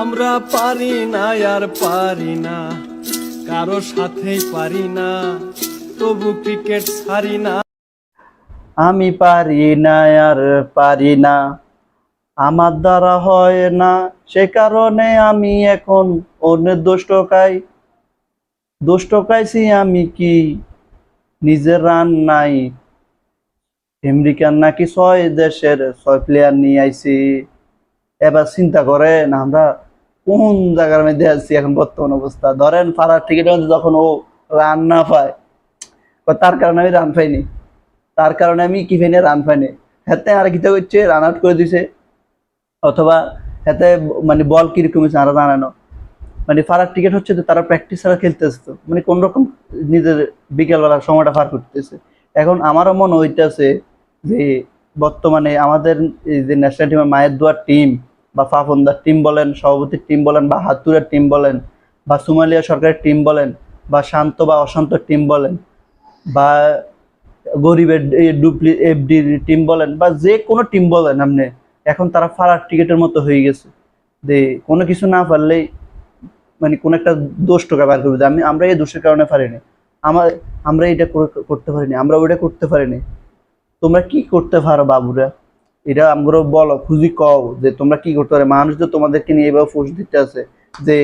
আমরা পারি না, আর পারি না। কারও সাথেই পারি না, তবু ক্রিকেট ছাড়ি না। আমি পারি না, আর পারি না। আমার দ্বারা হয় না, সে কারণে আমি এখন অন্যের দোষ টকাই দোষ টকাইছি আমি কি? নিজের রান নাই। আমেরিকান নাকি ছয় দেশের ছয় প্লেয়ার নিয়ে আইছি। এবার চিন্তা করেন আমরা কোন জায়গার মধ্যে আছি এখন বর্তমান অবস্থা? ধরেন ফারার টিকিট যখন ও রান না পায়। তার কারণে আমি রান পাইনি। তার কারণে আমি কি ফেনে রান পাইনি। হাতে আর কিতা করছে? রান আউট করে দিছে। অথবা হাতে মানে বল কীরকম হয়েছে আর জানানো মানে ফারাক টিকিট হচ্ছে তো তারা প্র্যাকটিস ছাড়া খেলতে আসতো মানে কোন রকম নিজের বিকেলবেলার সময়টা পার করতেছে। এখন আমারও মনে হইতেছে যে বর্তমানে আমাদের এই যে ন্যাশনাল টিমের মায়ের দোয়ার টিম বা ফাফন্দার টিম বলেন, সভাপতির টিম বলেন বা হাতুরের টিম বলেন বা সুমালিয়া সরকারের টিম বলেন বা শান্ত বা অশান্ত টিম বলেন বা গরিবের ডুপ্লি এফডির টিম বলেন বা যে কোনো টিম বলেন আপনি এখন তারা ফারাক টিকেটের মতো হয়ে গেছে। যে কোনো কিছু না পারলেই মানে কোনো একটা দোষ টোকা বার করবে আমি, আমরা এই দোষের কারণে পারিনি। আমার আমরা এটা করতে পারিনি, আমরা ওইটা করতে পারিনি। তোমরা কি করতে পারো বাবুরা? এটা আমগুলো বলো, খুঁজি কও যে তোমরা কি করতে পারো? মানুষ তো তোমাদেরকে নিয়ে এভাবে ফোর্স দিতে আছে, যে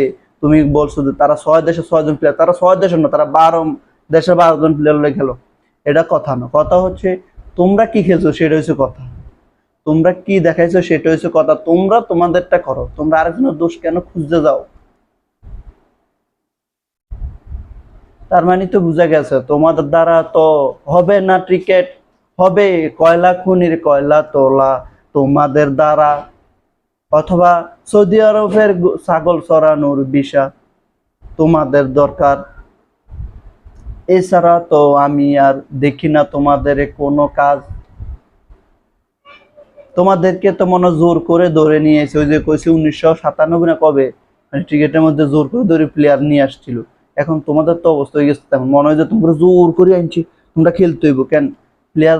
তুমি বলছো যে তারা ছয় দেশে ছয়জন প্লেয়ার তারা ছয় দেশের না, তারা বারো দেশে বারো জন প্লেয়ার খেলো এটা কথা না। কথা হচ্ছে, তোমরা কি খেলছো সেটা হচ্ছে কথা। তোমরা কি দেখাইছো সেটা হচ্ছে কথা। তোমরা তোমাদেরটা করো। তোমরা আরেকজনের দোষ কেন খুঁজতে যাও? তার মানে তো বোঝা গেছে, তোমাদের দ্বারা তো হবে না ক্রিকেট হবে কয়লা খুনির কয়লা তোলা তোমাদের দ্বারা। অথবা সৌদি আরবের ছাগল চড়ানোর বিষা তোমাদের দরকার। এছাড়া তো আমি আর দেখি না তোমাদের কোনো কাজ। তোমাদেরকে তো মনে জোর করে ধরে নিয়ে এসে ওই যে কইছে উনিশশো সাতানব্বই না কবে? মানে ক্রিকেটের মধ্যে জোর করে ধরে প্লেয়ার নিয়ে আসছিল। এখন তোমাদের তো অবস্থা হয়ে গেছে মনে হয় যে তোমরা জোর করে আনছি তোমরা খেলতে হইব। কেন? প্লেয়ার